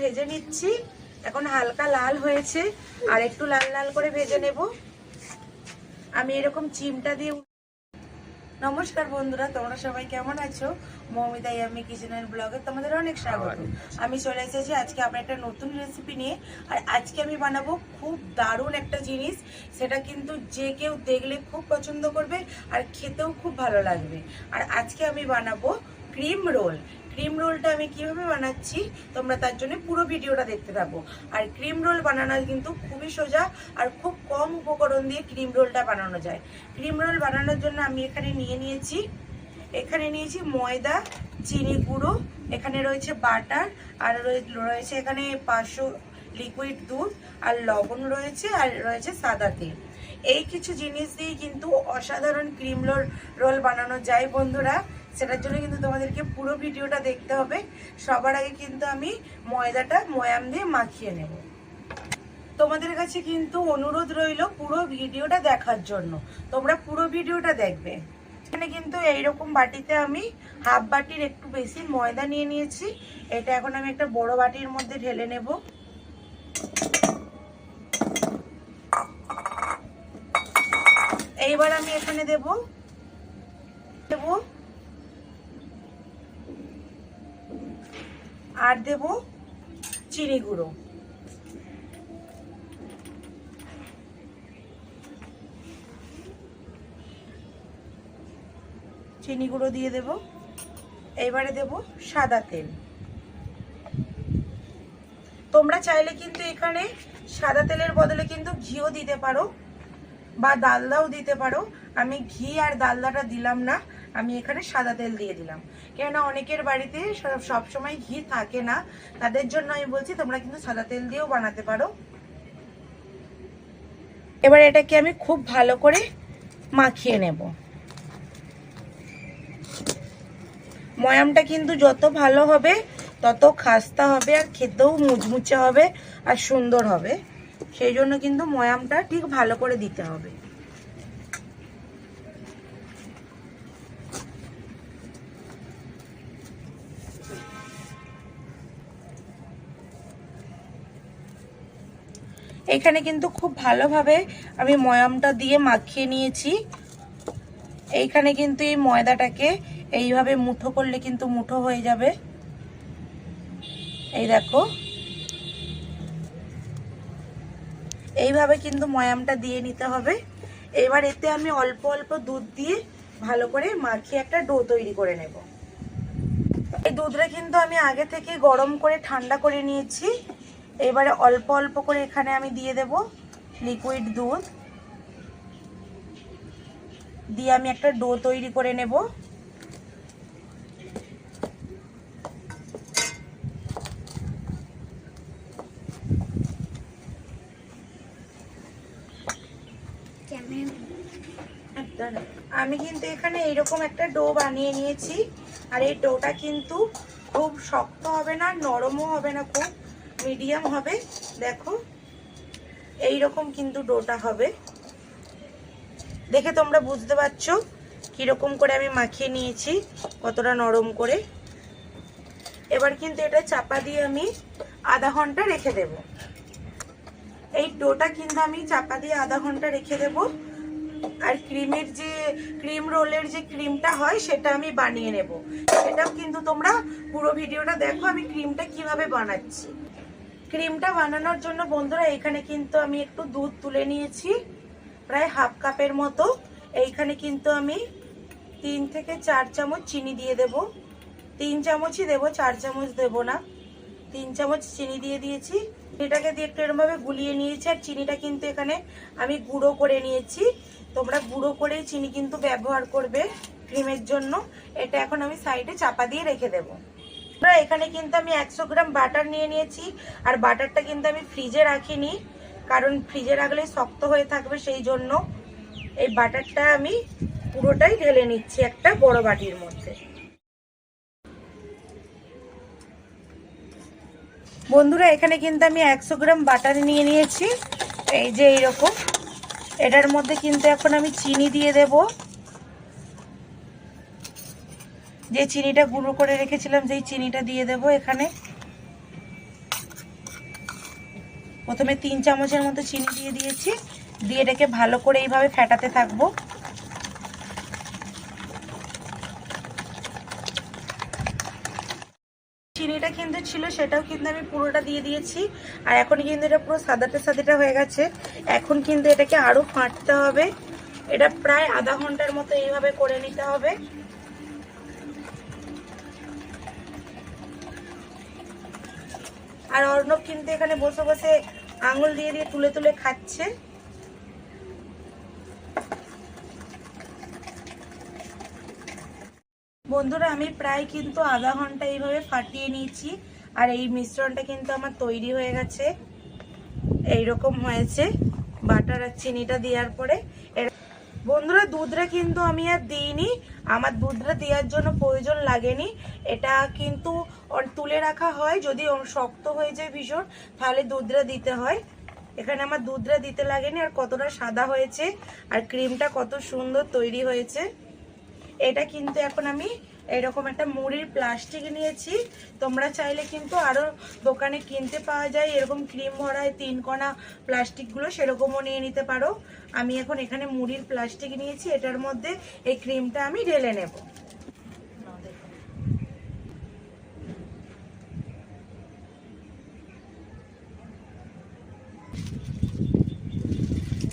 ভেজে নিচ্ছি। এখন হালকা লাল হয়েছে আর একটু লাল লাল করে ভেজে নেব। আমি এরকম চিমটা দিয়ে নমস্কার বন্ধুরা তোমরা সবাই কেমন আছো? মৌমিতা আমি কিচেনের ব্লগে তোমাদের অনেক স্বাগত। আমি চলে এসেছি আজকে আবার একটা নতুন রেসিপি নিয়ে আর আজকে আমি বানাবো খুব দারুণ একটা জিনিস। সেটা কিন্তু যে কেউ দেখলে খুব পছন্দ করবে আর খেতেও খুব ভালো লাগবে। আর আজকে আমি বানাবো ক্রিম রোল ক্রিম রোলটা আমি কীভাবে বানাচ্ছি, তোমরা তার জন্য পুরো ভিডিওটা দেখতে থাকো। আর ক্রিম রোল বানানো কিন্তু খুবই সোজা আর খুব কম উপকরণ দিয়ে ক্রিম রোলটা বানানো যায়। ক্রিম রোল বানানোর জন্য আমি এখানে নিয়ে নিয়েছি, এখানে নিয়েছি ময়দা, চিনি গুঁড়ো, এখানে রয়েছে বাটার, আর রয়েছে এখানে পাঁচশো লিকুইড দুধ, আর লবণ রয়েছে, আর রয়েছে সাদা তেল। এই কিছু জিনিস দিয়ে কিন্তু অসাধারণ ক্রিম রোল রোল বানানো যায় বন্ধুরা। সেটার জন্য কিন্তু তোমাদেরকে পুরো ভিডিওটা দেখতে হবে। সবার আগে কিন্তু আমি ময়দাটা ময়াম দিয়ে মাখিয়ে নেব। তোমাদের কাছে কিন্তু অনুরোধ রইল পুরো ভিডিওটা দেখার জন্য। তোমরা পুরো ভিডিওটা দেখবে। এখানে কিন্তু এইরকম বাটিতে আমি হাফ বাটির একটু বেশি ময়দা নিয়ে নিয়েছি। এটা এখন আমি একটা বড় বাটির মধ্যে ঢেলে নেব। এইবার আমি এখানে দেব। দেব আর দেব চিনি গুঁড়ো। চিনি গুঁড়ো দিয়ে দেব। এবারে দেব সাদা তেল। তোমরা চাইলে কিন্তু এখানে সাদা তেলের বদলে কিন্তু ঘিও দিতে পারো বা ডালদাও দিতে পারো। আমি ঘি আর ডালদাটা দিলাম না। আমি এখানে সাদা তেল দিয়ে দিলাম। কেননা অনেকের বাড়িতে সব- সবসময় ঘি থাকে না। তাদের জন্য আমি বলছি, তোমরা কিন্তু সাদা তেল দিয়েও বানাতে পারো। এবার এটাকে আমি খুব ভালো করে মাখিয়ে নেব। ময়ামটা কিন্তু যত ভালো হবে, তত খাস্তা হবে, আর খেতেও মুচমুচে হবে, আর সুন্দর হবে। সেই জন্য কিন্তু ময়ামটা ঠিক ভালো করে দিতে হবে। এখানে কিন্তু খুব ভালোভাবে আমি ময়ামটা দিয়ে মাখিয়ে নিয়েছি। এইখানে কিন্তু এই ময়দাটাকে এইভাবে মুঠো করলে কিন্তু মুঠো হয়ে যাবে। এই দেখো। এইভাবে কিন্তু ময়ামটা দিয়ে নিতে হবে। এবার এতে আমি অল্প অল্প দুধ দিয়ে ভালো করে মাখিয়ে একটা ডো তৈরি করে নেব। এই দুধটা কিন্তু আমি আগে থেকে গরম করে ঠান্ডা করে নিয়েছি। এবারে অল্প অল্প করে এখানে আমি দিয়ে দেব লিকুইড দুধ। দিয়ে আমি একটা ডো তৈরি করে নেব। আমি কিন্তু এখানে এইরকম একটা ডো বানিয়ে নিয়েছি। আর এই ডোটা কিন্তু খুব শক্ত হবে না, নরমও হবে না, খুব মিডিয়াম হবে, দেখো। এই রকম কিন্তু ডোটা হবে। দেখে তোমরা বুঝতে পারছ কীরকম করে আমি মাখিয়ে নিয়েছি, কতটা নরম করে। এবার কিন্তু এটা চাপা দিয়ে আমি আধা ঘণ্টা রেখে দেব। এই ডোটা কিন্তু আমি চাপা দিয়ে আধা ঘণ্টা রেখে দেব। আর ক্রিমের যে, ক্রিম রোলের যে ক্রিমটা হয়, সেটা আমি বানিয়ে নেব। সেটাও কিন্তু তোমরা পুরো ভিডিওটা দেখো আমি ক্রিমটা কীভাবে বানাচ্ছি। ক্রিমটা বানানোর জন্য বন্ধুরা এখানে কিন্তু আমি একটু দুধ তুলে নিয়েছি, প্রায় হাফ কাপের মতো। এইখানে কিন্তু আমি তিন থেকে চার চামচ চিনি দিয়ে দেব। তিন চামচই দেবো, চার চামচ দেব না। তিন চামচ চিনি দিয়ে দিয়েছি। এটাকে দিয়ে একটু এরমভাবে গুলিয়ে নিয়েছি, আর চিনিটা কিন্তু এখানে আমি গুঁড়ো করে নিয়েছি। তোমরা গুঁড়ো করেই চিনি কিন্তু ব্যবহার করবে ক্রিমের জন্য। এটা এখন আমি সাইডে চাপা দিয়ে রেখে দেবো। এখানে কিন্তু আমি একশো গ্রাম বাটার নিয়ে নিয়েছি, আর বাটারটা কিন্তু আমি ফ্রিজে রাখিনি, কারণ ফ্রিজে রাখলে শক্ত হয়ে থাকবে সেই জন্য। এই বাটারটা আমি পুরোটাই ঢেলে নিচ্ছি একটা বড় বাটির মধ্যে। বন্ধুরা, এখানে কিন্তু আমি একশো গ্রাম বাটার নিয়ে নিয়েছি, এই যে এইরকম। এটার মধ্যে কিন্তু এখন আমি চিনি দিয়ে দেব। যে চিনিটা গুঁড়ো করে রেখেছিলাম সেই চিনিটা দিয়ে দেব এখানে। প্রথমে তিন চামচের মতো চিনি দিয়ে দিয়েছি। দিয়ে এটাকে ভালো করে এইভাবে ফেটাতে থাকব। চিনিটা কিন্তু ছিল, সেটাও কিন্তু আমি পুরোটা দিয়ে দিয়েছি। আর এখন কিন্তু এটা পুরো সাদাটা সাদাটা হয়ে গেছে। এখন কিন্তু এটাকে আরও ফাটতে হবে। এটা প্রায় আধা ঘণ্টার মতো এইভাবে করে নিতে হবে। আর অর্ণব কিন্তু এখানে বসে বসে আঙুল দিয়ে দিয়ে তুলে তুলে খাচ্ছে। বন্ধুরা, আমি প্রায় কিন্তু আধা ঘণ্টা এইভাবে ফাটিয়ে নিয়েছি আর এই মিশ্রণটা কিন্তু আমার তৈরি হয়ে গেছে। এইরকম হয়েছে। বাটার আর চিনিটা দেওয়ার পরে বন্ধুরা দুধটা কিন্তু আমি আর দিইনি। আমার দুধটা দেওয়ার জন্য প্রয়োজন লাগেনি। এটা কিন্তু তুলে রাখা হয়। যদি শক্ত হয়ে যায় ভীষণ, তাহলে দুধটা দিতে হয়। এখানে আমার দুধটা দিতে লাগেনি। আর কতটা সাদা হয়েছে, আর ক্রিমটা কত সুন্দর তৈরি হয়েছে। এটা কিন্তু এখন আমি এরকম একটা মুড়ির প্লাস্টিক নিয়েছি। তোমরা চাইলে কিন্তু আরও দোকানে কিনতে পাওয়া যায়। এরকম ক্রিম ভরায় তিন কণা প্লাস্টিকগুলো সেরকমও নিয়ে নিতে পারো। আমি এখন এখানে মুড়ির প্লাস্টিক নিয়েছি। এটার মধ্যে এই ক্রিমটা আমি ঢেলে নেব।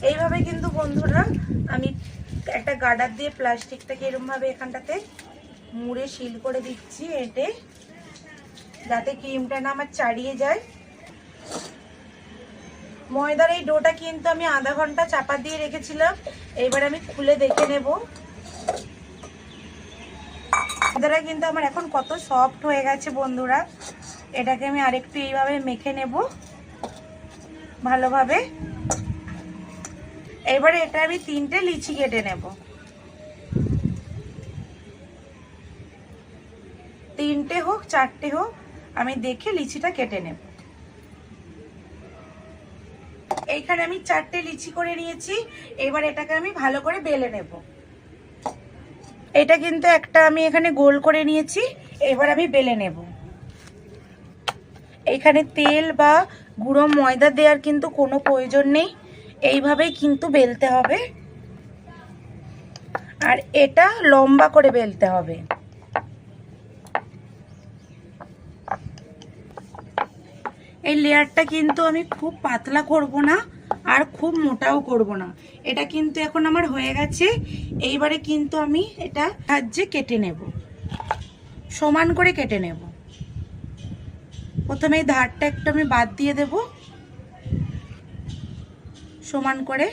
এইভাবে কিন্তু বন্ধুরা আমি একটা গার্ডার দিয়ে প্লাস্টিকটাকে এরমভাবে এখানটাতে মুড়ে শিল করে দিচ্ছি এটে, যাতে ক্রিমটা না আমার চাড়িয়ে যায়। ময়দার এই ডোটা কিন্তু আমি আধা ঘণ্টা চাপা দিয়ে রেখেছিলাম। এইবার আমি খুলে দেখে নেব। ময়দাটা কিন্তু আমার এখন কত সফট হয়ে গেছে বন্ধুরা। এটাকে আমি আরেকটু এইভাবে মেখে নেব, ভালোভাবে। এবারে এটা আমি তিনটে লিচি কেটে নেব। তিনটে হোক, চারটে হোক, আমি দেখে লিচিটা কেটে নেব। এইখানে আমি চারটে লিচি করে নিয়েছি, এবার এটাকে আমি ভালো করে বেলে নেব। এটা কিন্তু একটা আমি এখানে গোল করে নিয়েছি, এবার আমি বেলে নেব। এখানে তেল বা গুঁড়ো ময়দা দেওয়ার কিন্তু কোনো প্রয়োজন নেই, এইভাবেই কিন্তু বেলতে হবে। আর এটা লম্বা করে বেলতে হবে। এই লেয়ারটা কিন্তু আমি খুব পাতলা করব না আর খুব মোটাও করব না। এটা কিন্তু এখন আমার হয়ে গেছে। এইবারে কিন্তু আমি এটা সাহায্যে কেটে নেব। সমান করে কেটে নেব। প্রথমে এই ধারটা একটু আমি বাদ দিয়ে দেব। সমান করে।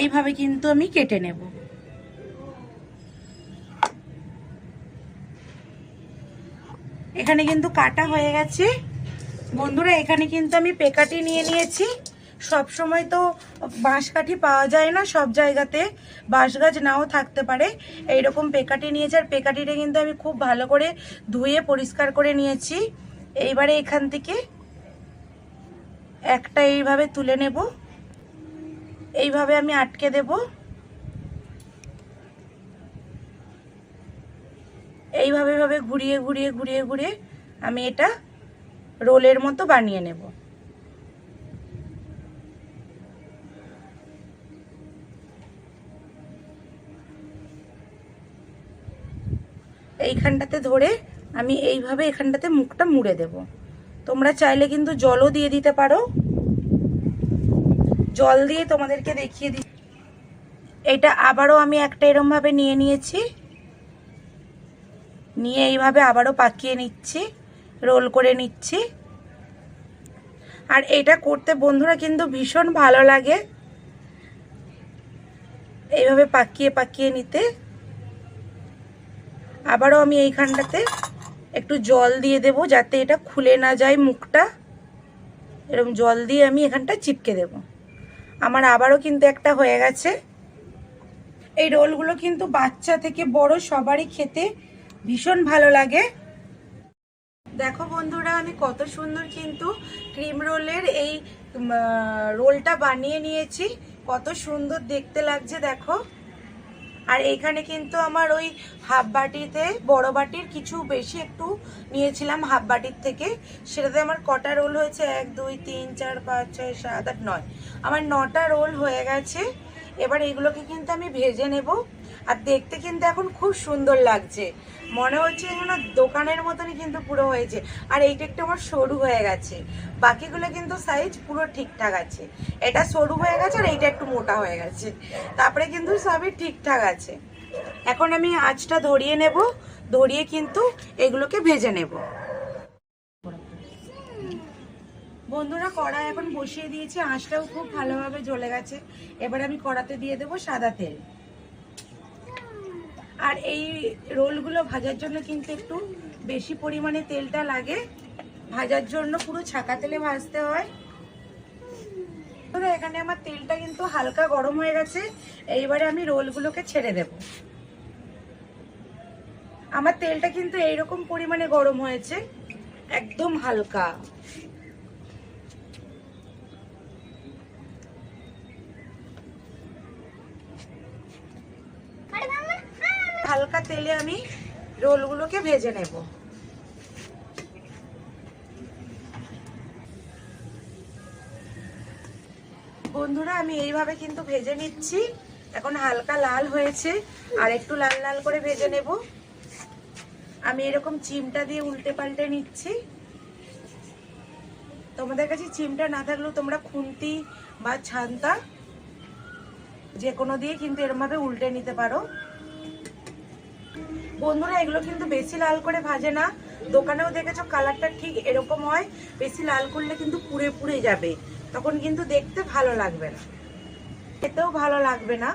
এইভাবে কিন্তু আমি কেটে নেব। এখানে কিন্তু কাটা হয়ে গেছে। বন্ধুরা, এখানে কিন্তু আমি পেকাটি নিয়ে নিয়েছি। সব সময় তো বাঁশকাঠি পাওয়া যায় না সব জায়গাতে। বাঁশ গাছ নাও থাকতে পারে। এইরকম পেকাটি নিয়েছি আর পেকাটিটা কিন্তু আমি খুব ভালো করে ধুয়ে পরিষ্কার করে নিয়েছি। এইবারে এখান থেকে একটা এইভাবে তুলে নেব। এইভাবে আমি আটকে দেব। এইভাবে ভাবে ঘুরিয়ে ঘুরিয়ে ঘুরিয়ে ঘুরিয়ে আমি এটা রোলের মতো বানিয়ে নেব। এইখানটাতে ধরে আমি এইভাবে এখানটাতে মুখটা মুড়ে দেব। তোমরা চাইলে কিন্তু জলও দিয়ে দিতে পারো। জল দিয়ে তোমাদেরকে দেখিয়ে দিই। এটা আবারও আমি একটা এরমভাবে নিয়ে নিয়েছি। নিয়ে এইভাবে আবারও পাকিয়ে নিচ্ছি, রোল করে নিচ্ছি। আর এটা করতে বন্ধুরা কিন্তু ভীষণ ভালো লাগে। এইভাবে পাকিয়ে পাকিয়ে নিতে। আবারও আমি এইখানটাতে একটু জল দিয়ে দেব যাতে এটা খুলে না যায় মুখটা। এরকম জল দিয়ে আমি এখানটা চিপকে দেব। আমার আবারও কিন্তু একটা হয়ে গেছে। এই রোলগুলো কিন্তু বাচ্চা থেকে বড় সবারই খেতে ভীষণ ভালো লাগে। দেখো বন্ধুরা, আমি কত সুন্দর কিন্তু ক্রিম রোলের এই রোলটা বানিয়ে নিয়েছি। কত সুন্দর দেখতে লাগছে, দেখো। আর এখানে কিন্তু আমার ওই হাফ বাটিতে, বড় বাটির কিছু বেশি একটু নিয়েছিলাম হাফ বাটির থেকে। সেটাতে আমার কটা রোল হয়েছে? এক, দুই, তিন, চার, পাঁচ, ছয়, সাত, আট, নয়। আমার নটা রোল হয়ে গেছে। এবার এগুলোকে কিন্তু আমি ভেজে নেব। আর দেখতে কিন্তু এখন খুব সুন্দর লাগছে। মনে হচ্ছে যেন দোকানের মতনই কিন্তু পুরো হয়েছে। আর এইটা একটু আমার সরু হয়ে গেছে। বাকিগুলো কিন্তু সাইজ পুরো ঠিকঠাক আছে। এটা সরু হয়ে গেছে আর এইটা একটু মোটা হয়ে গেছে। তারপরে কিন্তু সবই ঠিকঠাক আছে। এখন আমি আঁচটা ধরিয়ে নেব। ধরিয়ে কিন্তু এগুলোকে ভেজে নেব। বন্ধুরা কড়া এখন বসিয়ে দিয়েছি। আঁচটাও খুব ভালোভাবে জ্বলে গেছে। এবার আমি কড়াতে দিয়ে দেবো সাদা তেল। আর এই রোলগুলো ভাজার জন্য কিন্তু একটু বেশি পরিমাণে তেলটা লাগে। ভাজার জন্য পুরো ছাকা তেলে ভাজতে হয়। এখানে আমার তেলটা কিন্তু হালকা গরম হয়ে গেছে, এইবারে আমি রোলগুলোকে ছেড়ে দেব। আমার তেলটা কিন্তু এইরকম পরিমাণে গরম হয়েছে, একদম হালকা। হালকা তেলে আমি রোলগুলোকে ভেজে নেব। বন্ধুরা, আমি এইভাবে কিন্তু ভেজে নিচ্ছি। এখন হালকা লাল হয়েছে, আর একটু লাল লাল করে ভেজে নেব। আমি এরকম চিমটা দিয়ে উল্টে পাল্টে নিচ্ছি। তোমাদের কাছে চিমটা না থাকলেও তোমরা খুন্তি বা ছান্তা যে কোনো দিয়ে কিন্তু এরমভাবে উল্টে নিতে পারো। বন্ধুরা, এগুলো কিন্তু বেশি লাল করে ভাজে না। দোকানেও দেখেছ কালারটা ঠিক এরকম হয়, বেশি লাল করলে কিন্তু পুড়ে পুড়ে যাবে। তখন কিন্তু দেখতে ভালো লাগবে না। খেতেও ভালো লাগবে না।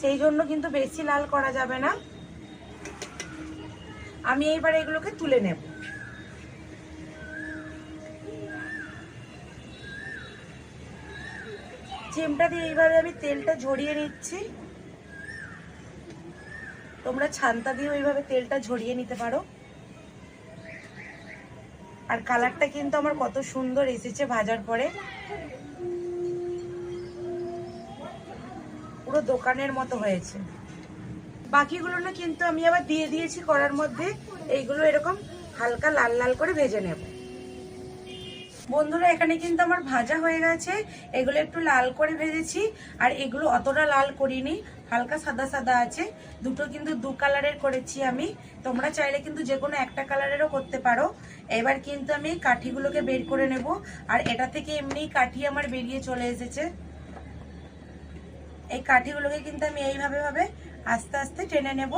সেই জন্য কিন্তু বেশি লাল করা যাবে না। আমি এইবার এগুলোকে তুলে নেব। চিমটা দিয়ে এইভাবে আমি তেলটা ঝরিয়ে নিচ্ছি। তোমরা ছান্তা দিয়ে ওইভাবে তেলটা ঝরিয়ে নিতে পারো। আর কালারটা কিন্তু আমার কত সুন্দর এসেছে ভাজার পরে। পুরো দোকানের মতো হয়েছে। বাকিগুলো না কিন্তু আমি আবার দিয়ে দিয়েছি করার মধ্যে। এইগুলো এরকম হালকা লাল লাল করে ভেজে নেব। বন্ধুরা, এখানে কিন্তু আমার ভাজা হয়ে গেছে। এগুলো একটু লাল করে ভেজেছি, আর এগুলো অতটা লাল করিনি, হালকা সাদা সাদা আছে। দুটো কিন্তু দু কালারের করেছি আমি। তোমরা চাইলে কিন্তু যে কোনো একটা কালারেরও করতে পারো। এবার কিন্তু আমি কাঠিগুলোকে বের করে নেব, আর এটা থেকে এমনি কাঠি আমার বেরিয়ে চলে এসেছে। এই কাঠিগুলোকে কিন্তু আমি এইভাবে ভাবে আস্তে আস্তে টেনে নেব।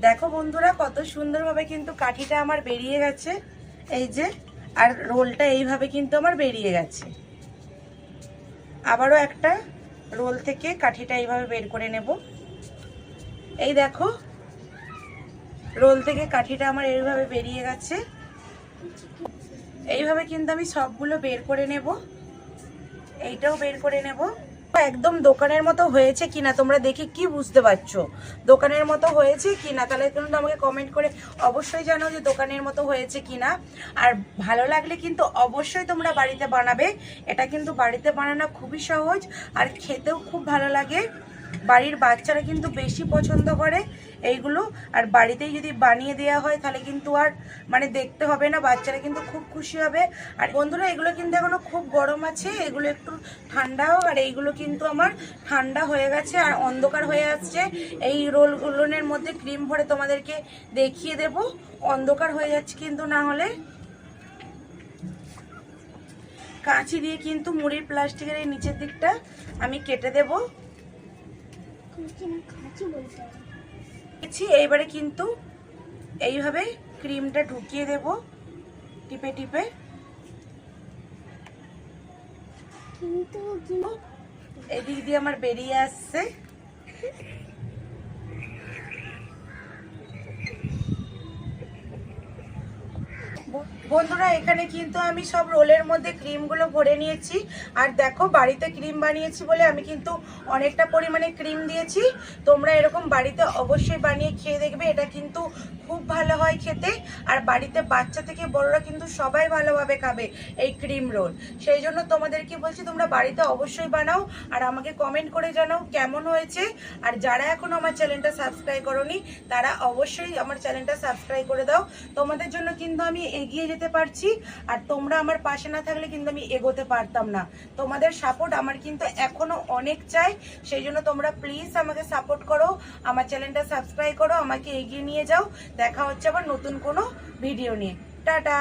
দেখো বন্ধুরা, কত সুন্দরভাবে কিন্তু কাঠিটা আমার বেরিয়ে গেছে। এই যে, আর রোলটা এইভাবে কিন্তু আমার বেরিয়ে গেছে। আবারও একটা রোল থেকে কাঠিটা এইভাবে বের করে নেব। এই দেখো, রোল থেকে কাঠিটা আমার এইভাবে বেরিয়ে গেছে। এইভাবে কিন্তু আমি সবগুলো বের করে নেব। এইটাও বের করে নেব। একদম দোকানের মতো হয়েছে কিনা তোমরা দেখে কি বুঝতে পারছ? দোকানের মতো হয়েছে কিনা? তাহলে কিন্তু আমাকে কমেন্ট করে অবশ্যই জানো যে দোকানের মতো হয়েছে কিনা। আর ভালো লাগলে কিন্তু অবশ্যই তোমরা বাড়িতে বানাবে। এটা কিন্তু বাড়িতে বানানো খুবই সহজ আর খেতেও খুব ভালো লাগে। বাড়ির বাচ্চারা কিন্তু বেশি পছন্দ করে এইগুলো। আর বাড়িতেই যদি বানিয়ে দেওয়া হয়, তাহলে কিন্তু আর মানে দেখতে হবে না, বাচ্চারা কিন্তু খুব খুশি হবে। আর বন্ধুরা, এগুলো কিন্তু এখনও খুব গরম আছে, এগুলো একটু ঠান্ডা হোক আর এইগুলো কিন্তু আমার ঠান্ডা হয়ে গেছে আর অন্ধকার হয়ে আসছে। এই রোলগুলোনের মধ্যে ক্রিম ভরে তোমাদেরকে দেখিয়ে দেব, অন্ধকার হয়ে যাচ্ছে কিন্তু না হলে। কাঁচি দিয়ে কিন্তু মুড়ির প্লাস্টিকের এই নিচের দিকটা আমি কেটে দেবো। এইবারে কিন্তু এইভাবে ক্রিমটা ঢুকিয়ে দেব টিপে টিপে। কিন্তু এদিক দিয়ে আমার বেরিয়ে আসছে। বন্ধুরা, এখানে কিন্তু আমি সব রোলের মধ্যে ক্রিমগুলো ভরে নিয়েছি। আর দেখো, বাড়িতে ক্রিম বানিয়েছি বলে আমি কিন্তু অনেকটা পরিমাণে ক্রিম দিয়েছি। তোমরা এরকম বাড়িতে অবশ্যই বানিয়ে খেয়ে দেখবে, এটা কিন্তু খুব ভালো হয় খেতে। আর বাড়িতে বাচ্চা থেকে বড়রা কিন্তু সবাই ভালোভাবে খাবে এই ক্রিম রোল। সেই জন্য তোমাদেরকে বলছি, তোমরা বাড়িতে অবশ্যই বানাও আর আমাকে কমেন্ট করে জানাও কেমন হয়েছে। আর যারা এখনও আমার চ্যানেলটা সাবস্ক্রাইব করনি, তারা অবশ্যই আমার চ্যানেলটা সাবস্ক্রাইব করে দাও। তোমাদের জন্য কিন্তু আমি এগিয়ে যেতে পারছি আর তোমরা আমার পাশে না থাকলে কিন্তু আমি এগোতে পারতাম না। তোমাদের সাপোর্ট আমার কিন্তু এখনও অনেক চাই। সেই জন্য তোমরা প্লিজ আমাকে সাপোর্ট করো, আমার চ্যানেলটা সাবস্ক্রাইব করো, আমাকে এগিয়ে নিয়ে যাও। দেখা হচ্ছে আবার নতুন কোনো ভিডিও নিয়ে। টাটা!